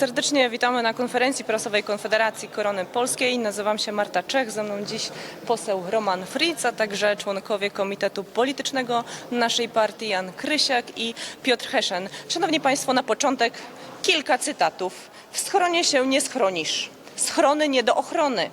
Serdecznie witamy na konferencji prasowej Konfederacji Korony Polskiej. Nazywam się Marta Czech, ze mną dziś poseł Roman Fritz, a także członkowie Komitetu Politycznego naszej partii Jan Krysiak i Piotr Heszen. Szanowni Państwo, na początek kilka cytatów. W schronie się nie schronisz. Schrony nie do ochrony.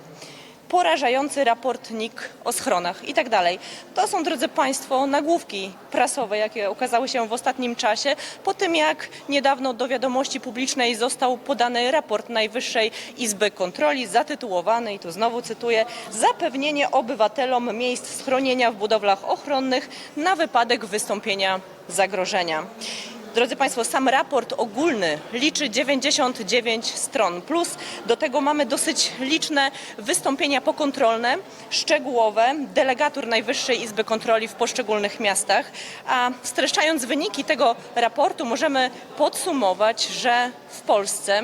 Porażający raport NIK o schronach i tak dalej. To są, drodzy Państwo, nagłówki prasowe, jakie ukazały się w ostatnim czasie, po tym jak niedawno do wiadomości publicznej został podany raport Najwyższej Izby Kontroli zatytułowany, i tu znowu cytuję, Zapewnienie obywatelom miejsc schronienia w budowlach ochronnych na wypadek wystąpienia zagrożenia. Drodzy Państwo, sam raport ogólny liczy 99 stron, plus do tego mamy dosyć liczne wystąpienia pokontrolne, szczegółowe, delegatur Najwyższej Izby Kontroli w poszczególnych miastach. A streszczając wyniki tego raportu, możemy podsumować, że w Polsce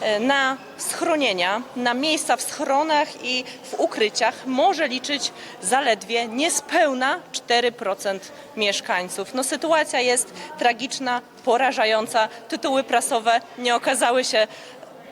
e, na schronienia, na miejsca w schronach i w ukryciach może liczyć zaledwie niespełna 4% mieszkańców. No sytuacja jest tragiczna, porażająca. Tytuły prasowe nie okazały się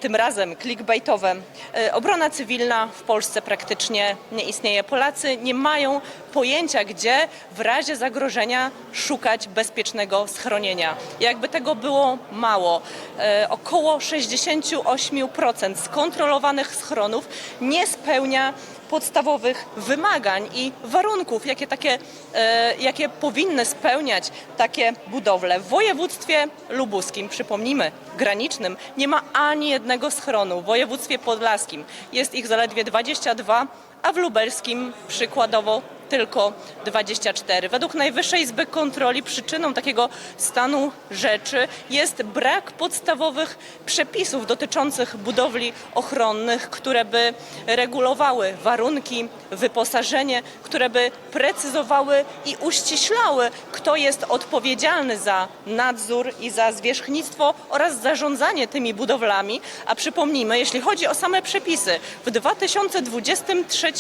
tym razem clickbaitowe. E, Obrona cywilna w Polsce praktycznie nie istnieje. Polacy nie mają pojęcia, gdzie w razie zagrożenia szukać bezpiecznego schronienia. Jakby tego było mało, e, około 68% skontrolowanych schronów nie spełnia podstawowych wymagań i warunków, jakie, takie, e, jakie powinny spełniać takie budowle. W województwie lubuskim, przypomnijmy, granicznym, nie ma ani jednego schronu. W województwie podlaskim jest ich zaledwie 22, a w lubelskim przykładowo tylko 24. Według Najwyższej Izby Kontroli przyczyną takiego stanu rzeczy jest brak podstawowych przepisów dotyczących budowli ochronnych, które by regulowały warunki, wyposażenie, które by precyzowały i uściślały, kto jest odpowiedzialny za nadzór i za zwierzchnictwo oraz zarządzanie tymi budowlami. A przypomnijmy, jeśli chodzi o same przepisy, w 2023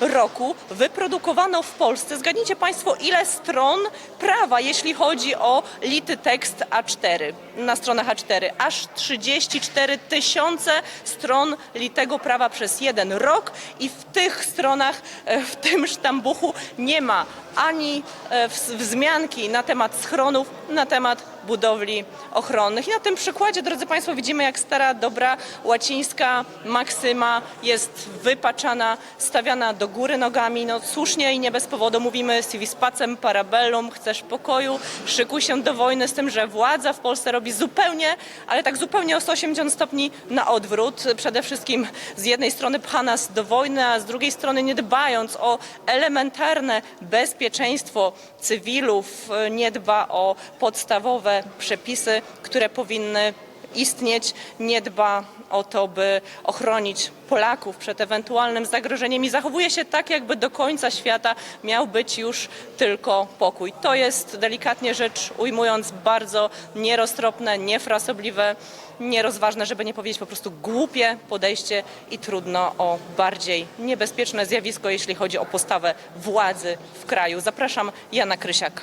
roku wyprodukowano w Polsce, zgadnijcie Państwo, ile stron prawa, jeśli chodzi o lity tekst A4, na stronach A4, aż 34 tysiące stron litego prawa przez jeden rok i w tych stronach, e, w tym sztambuchu nie ma ani e, wz- wzmianki na temat schronów, na temat budowli ochronnych. I na tym przykładzie, drodzy Państwo, widzimy, jak stara, dobra łacińska maksyma jest wypaczana, stawiana do góry nogami. No słusznie i nie bez powodu mówimy civis pacem, parabellum, chcesz pokoju, szykuj się do wojny z tym, że władza w Polsce robi zupełnie, ale tak zupełnie o 180 stopni na odwrót. Przede wszystkim z jednej strony pcha nas do wojny, a z drugiej strony nie dbając o elementarne bezpieczeństwo cywilów, nie dba o podstawowe przepisy, które powinny istnieć, nie dba o to, by ochronić Polaków przed ewentualnym zagrożeniem i zachowuje się tak, jakby do końca świata miał być już tylko pokój. To jest delikatnie rzecz ujmując bardzo nieroztropne, niefrasobliwe, nierozważne, żeby nie powiedzieć po prostu głupie podejście i trudno o bardziej niebezpieczne zjawisko, jeśli chodzi o postawę władzy w kraju. Zapraszam Jana Krysiaka.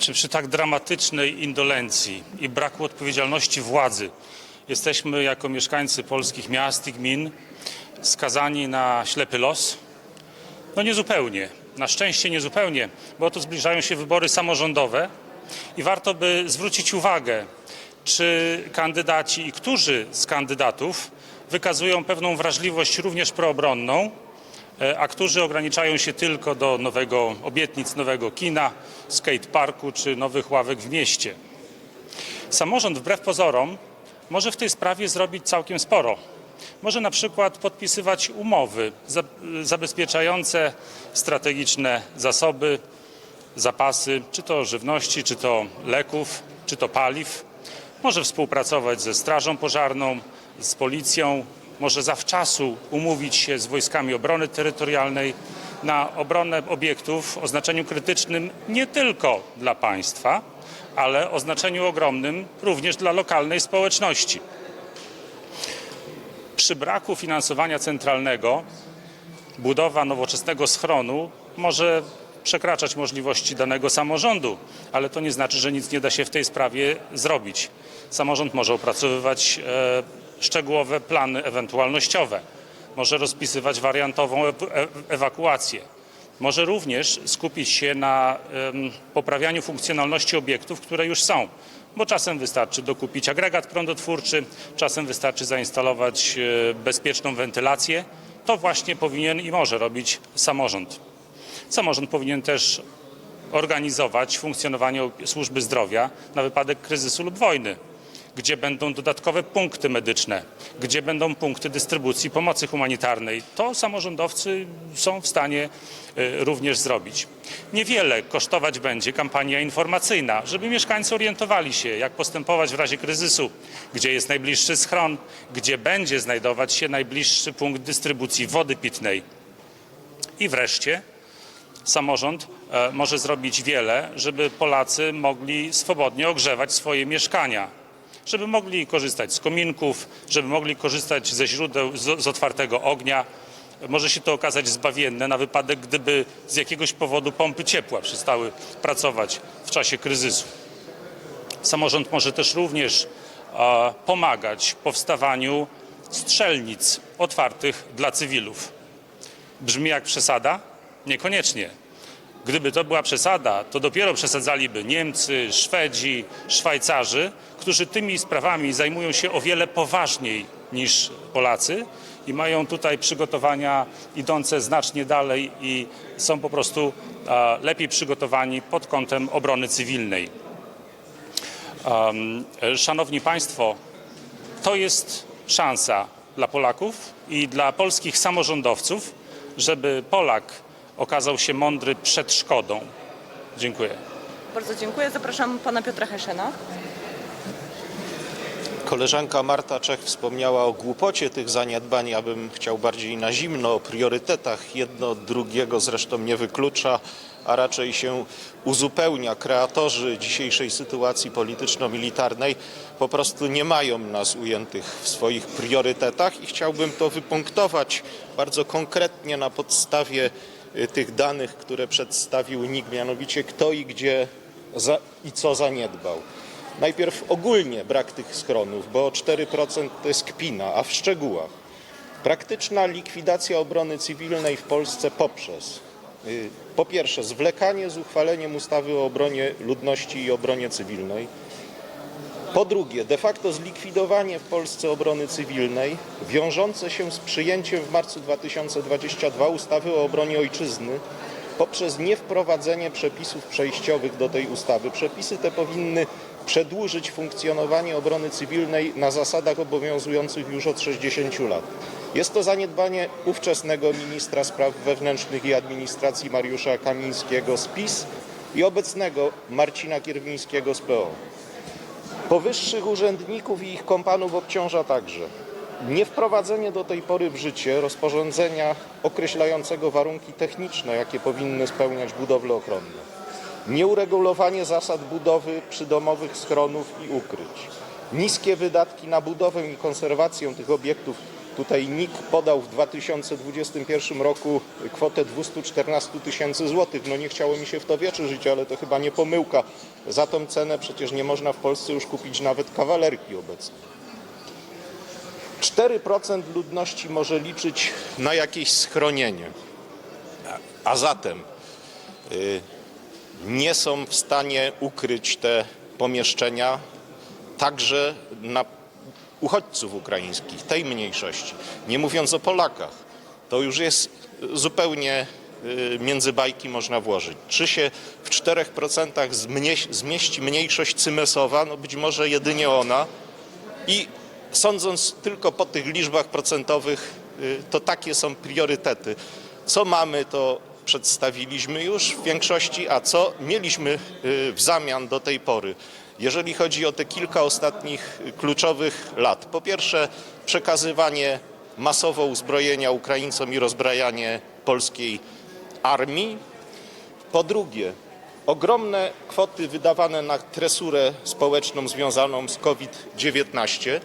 Czy przy tak dramatycznej indolencji i braku odpowiedzialności władzy jesteśmy jako mieszkańcy polskich miast i gmin skazani na ślepy los? No niezupełnie. Na szczęście niezupełnie, bo oto zbliżają się wybory samorządowe i warto by zwrócić uwagę, czy kandydaci i którzy z kandydatów wykazują pewną wrażliwość również proobronną, e, a którzy ograniczają się tylko do nowego obietnic nowego kina, skateparku czy nowych ławek w mieście. Samorząd wbrew pozorom może w tej sprawie zrobić całkiem sporo. Może na przykład podpisywać umowy za- zabezpieczające strategiczne zasoby, zapasy, czy to żywności, czy to leków, czy to paliw. Może współpracować ze Strażą Pożarną, z Policją, może zawczasu umówić się z wojskami obrony terytorialnej na obronę obiektów o znaczeniu krytycznym nie tylko dla państwa, ale o znaczeniu ogromnym również dla lokalnej społeczności. Przy braku finansowania centralnego budowa nowoczesnego schronu może przekraczać możliwości danego samorządu, ale to nie znaczy, że nic nie da się w tej sprawie zrobić. Samorząd może opracowywać e, szczegółowe plany ewentualnościowe, może rozpisywać wariantową e- e- ewakuację. Może również skupić się na poprawianiu funkcjonalności obiektów, które już są, bo czasem wystarczy dokupić agregat prądotwórczy, czasem wystarczy zainstalować e, bezpieczną wentylację. To właśnie powinien i może robić samorząd. Samorząd powinien też organizować funkcjonowanie służby zdrowia na wypadek kryzysu lub wojny, gdzie będą dodatkowe punkty medyczne, gdzie będą punkty dystrybucji pomocy humanitarnej. To samorządowcy są w stanie y, również zrobić. Niewiele kosztować będzie kampania informacyjna, żeby mieszkańcy orientowali się, jak postępować w razie kryzysu, gdzie jest najbliższy schron, gdzie będzie znajdować się najbliższy punkt dystrybucji wody pitnej. I wreszcie samorząd e, może zrobić wiele, żeby Polacy mogli swobodnie ogrzewać swoje mieszkania, żeby mogli korzystać z kominków, żeby mogli korzystać ze źródeł z, z otwartego ognia. Może się to okazać zbawienne na wypadek, gdyby z jakiegoś powodu pompy ciepła przestały pracować w czasie kryzysu. Samorząd może też również e, pomagać powstawaniu strzelnic otwartych dla cywilów. Brzmi jak przesada? Niekoniecznie. Gdyby to była przesada, to dopiero przesadzaliby Niemcy, Szwedzi, Szwajcarzy, którzy tymi sprawami zajmują się o wiele poważniej niż Polacy i mają tutaj przygotowania idące znacznie dalej i są po prostu lepiej przygotowani pod kątem obrony cywilnej. Szanowni Państwo, to jest szansa dla Polaków i dla polskich samorządowców, żeby Polak okazał się mądry przed szkodą. Dziękuję. Bardzo dziękuję. Zapraszam pana Piotra Heszena. Koleżanka Marta Czech wspomniała o głupocie tych zaniedbań. Ja bym chciał bardziej na zimno, o priorytetach. Jedno od drugiego zresztą nie wyklucza, a raczej się uzupełnia. Kreatorzy dzisiejszej sytuacji polityczno-militarnej po prostu nie mają nas ujętych w swoich priorytetach i chciałbym to wypunktować bardzo konkretnie na podstawie tych danych, które przedstawił NIK, mianowicie kto i gdzie za, i co zaniedbał. Najpierw ogólnie brak tych schronów, bo 4% to jest kpina, a w szczegółach praktyczna likwidacja obrony cywilnej w Polsce poprzez y, po pierwsze zwlekanie z uchwaleniem ustawy o obronie ludności i obronie cywilnej, po drugie de facto zlikwidowanie w Polsce obrony cywilnej wiążące się z przyjęciem w marcu 2022 ustawy o obronie ojczyzny poprzez niewprowadzenie przepisów przejściowych do tej ustawy. Przepisy te powinny przedłużyć funkcjonowanie obrony cywilnej na zasadach obowiązujących już od 60 lat. Jest to zaniedbanie ówczesnego ministra spraw wewnętrznych i administracji Mariusza Kamińskiego z PiS i obecnego Marcina Kierwińskiego z PO. Powyższych urzędników i ich kompanów obciąża także niewprowadzenie do tej pory w życie rozporządzenia określającego warunki techniczne, jakie powinny spełniać budowle ochronne, nieuregulowanie zasad budowy przydomowych schronów i ukryć, niskie wydatki na budowę i konserwację tych obiektów. Tutaj NIK podał w 2021 roku kwotę 214 tysięcy złotych. No nie chciało mi się w to wierzyć, ale to chyba nie pomyłka. Za tą cenę przecież nie można w Polsce już kupić nawet kawalerki obecnie. 4% ludności może liczyć na jakieś schronienie, a zatem y, nie są w stanie ukryć te pomieszczenia także na uchodźców ukraińskich, tej mniejszości, nie mówiąc o Polakach. To już jest zupełnie y, między bajki można włożyć. Czy się w 4% zmieści, zmieści mniejszość cymesowa? No być może jedynie ona. I sądząc tylko po tych liczbach procentowych, y, to takie są priorytety. Co mamy, to przedstawiliśmy już w większości, a co mieliśmy y, w zamian do tej pory. Jeżeli chodzi o te kilka ostatnich kluczowych lat. Po pierwsze, przekazywanie masowo uzbrojenia Ukraińcom i rozbrajanie polskiej armii. Po drugie, ogromne kwoty wydawane na tresurę społeczną związaną z COVID-19.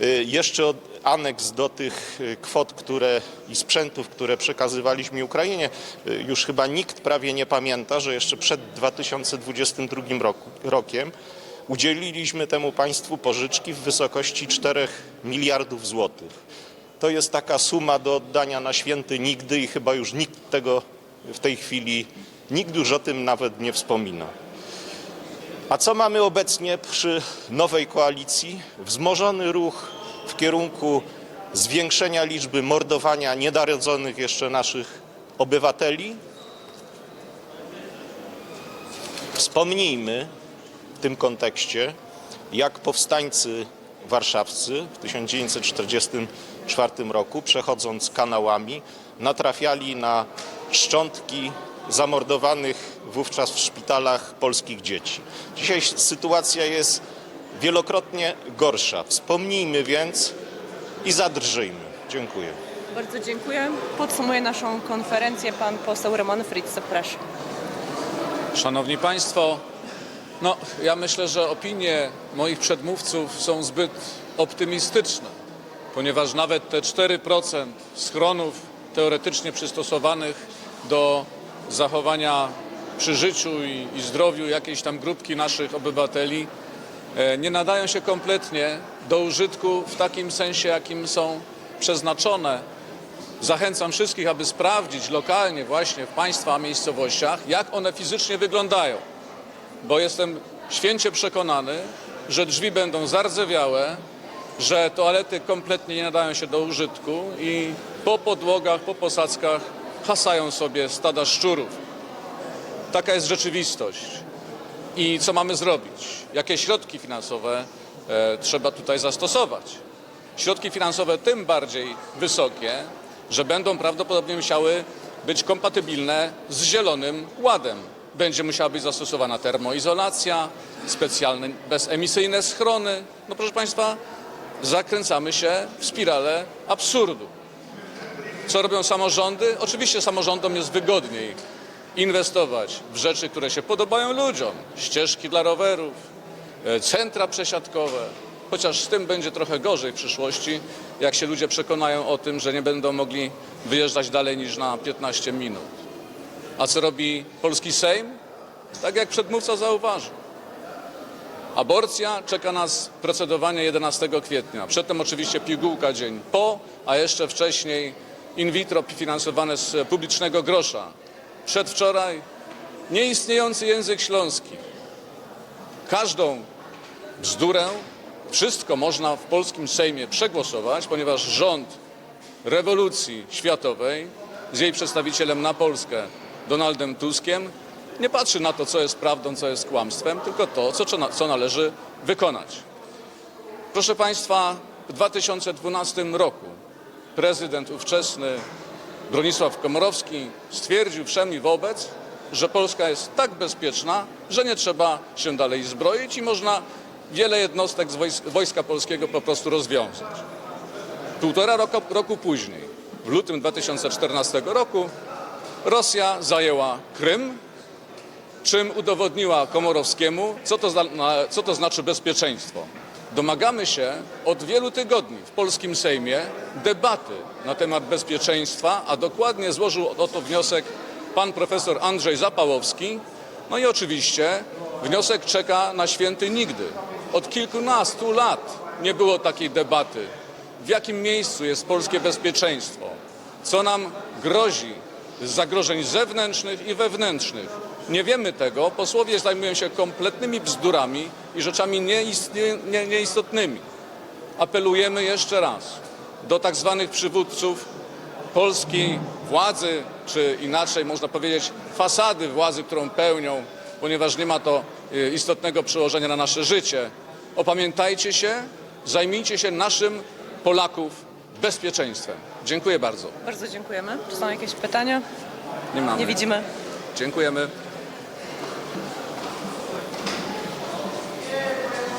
Y, Jeszcze od aneks do tych y, kwot które, i sprzętów, które przekazywaliśmy Ukrainie. Y, Już chyba nikt prawie nie pamięta, że jeszcze przed 2022 roku, rokiem udzieliliśmy temu państwu pożyczki w wysokości 4 miliardów złotych. To jest taka suma do oddania na święty nigdy i chyba już nikt tego w tej chwili, nikt już o tym nawet nie wspomina. A co mamy obecnie przy nowej koalicji? Wzmożony ruch kierunku zwiększenia liczby mordowania nienarodzonych jeszcze naszych obywateli. Wspomnijmy w tym kontekście, jak powstańcy warszawscy w 1944 roku, przechodząc kanałami, natrafiali na szczątki zamordowanych wówczas w szpitalach polskich dzieci. Dzisiaj sytuacja jest wielokrotnie gorsza. Wspomnijmy więc i zadrżyjmy. Dziękuję. Bardzo dziękuję. Podsumuje naszą konferencję pan poseł Roman Fritz. Zapraszam. Szanowni Państwo, no ja myślę, że opinie moich przedmówców są zbyt optymistyczne, ponieważ nawet te 4% schronów teoretycznie przystosowanych do zachowania przy życiu i, i zdrowiu jakiejś tam grupki naszych obywateli nie nadają się kompletnie do użytku w takim sensie, jakim są przeznaczone Zachęcam wszystkich, aby sprawdzić lokalnie właśnie w Państwa miejscowościach, jak one fizycznie wyglądają. Bo jestem święcie przekonany, że drzwi będą zardzewiałe, że toalety kompletnie nie nadają się do użytku i po podłogach, po posadzkach hasają sobie stada szczurów. Taka jest rzeczywistość. I co mamy zrobić? Jakie środki finansowe e, trzeba tutaj zastosować? Środki finansowe tym bardziej wysokie, że będą prawdopodobnie musiały być kompatybilne z Zielonym Ładem. Będzie musiała być zastosowana termoizolacja, specjalne bezemisyjne schrony. No proszę Państwa, zakręcamy się w spiralę absurdu. Co robią samorządy? Oczywiście samorządom jest wygodniej inwestować w rzeczy, które się podobają ludziom. Ścieżki dla rowerów, e, centra przesiadkowe. Chociaż z tym będzie trochę gorzej w przyszłości, jak się ludzie przekonają o tym, że nie będą mogli wyjeżdżać dalej niż na 15 minut. A co robi polski Sejm? Tak jak przedmówca zauważył. Aborcja czeka nas procedowanie 11 kwietnia. Przedtem oczywiście pigułka dzień po, a jeszcze wcześniej in vitro finansowane z publicznego grosza. Przedwczoraj nieistniejący język śląski. Każdą bzdurę, wszystko można w polskim Sejmie przegłosować, ponieważ rząd rewolucji światowej z jej przedstawicielem na Polskę, Donaldem Tuskiem, nie patrzy na to, co jest prawdą, co jest kłamstwem, tylko to, co, co należy wykonać. Proszę Państwa, w 2012 roku prezydent ówczesny Bronisław Komorowski stwierdził wszem i wobec, że Polska jest tak bezpieczna, że nie trzeba się dalej zbroić i można wiele jednostek z wojsk, Wojska Polskiego po prostu rozwiązać. Półtora roku, roku później, w lutym 2014 roku, Rosja zajęła Krym, czym udowodniła Komorowskiemu, co to, co to znaczy bezpieczeństwo. Domagamy się od wielu tygodni w polskim Sejmie debaty na temat bezpieczeństwa, a dokładnie złożył o to wniosek pan profesor Andrzej Zapałowski. No i oczywiście wniosek czeka na święty nigdy. Od kilkunastu lat nie było takiej debaty. W jakim miejscu jest polskie bezpieczeństwo? Co nam grozi z zagrożeń zewnętrznych i wewnętrznych? Nie wiemy tego. Posłowie zajmują się kompletnymi bzdurami i rzeczami nieistotnymi. Apelujemy jeszcze raz do tak zwanych przywódców polskiej władzy, czy inaczej można powiedzieć fasady władzy, którą pełnią, ponieważ nie ma to y, istotnego przełożenia na nasze życie. Opamiętajcie się, zajmijcie się naszym Polaków bezpieczeństwem. Dziękuję bardzo. Bardzo dziękujemy. Czy są jakieś pytania? Nie mamy. Nie widzimy. Dziękujemy.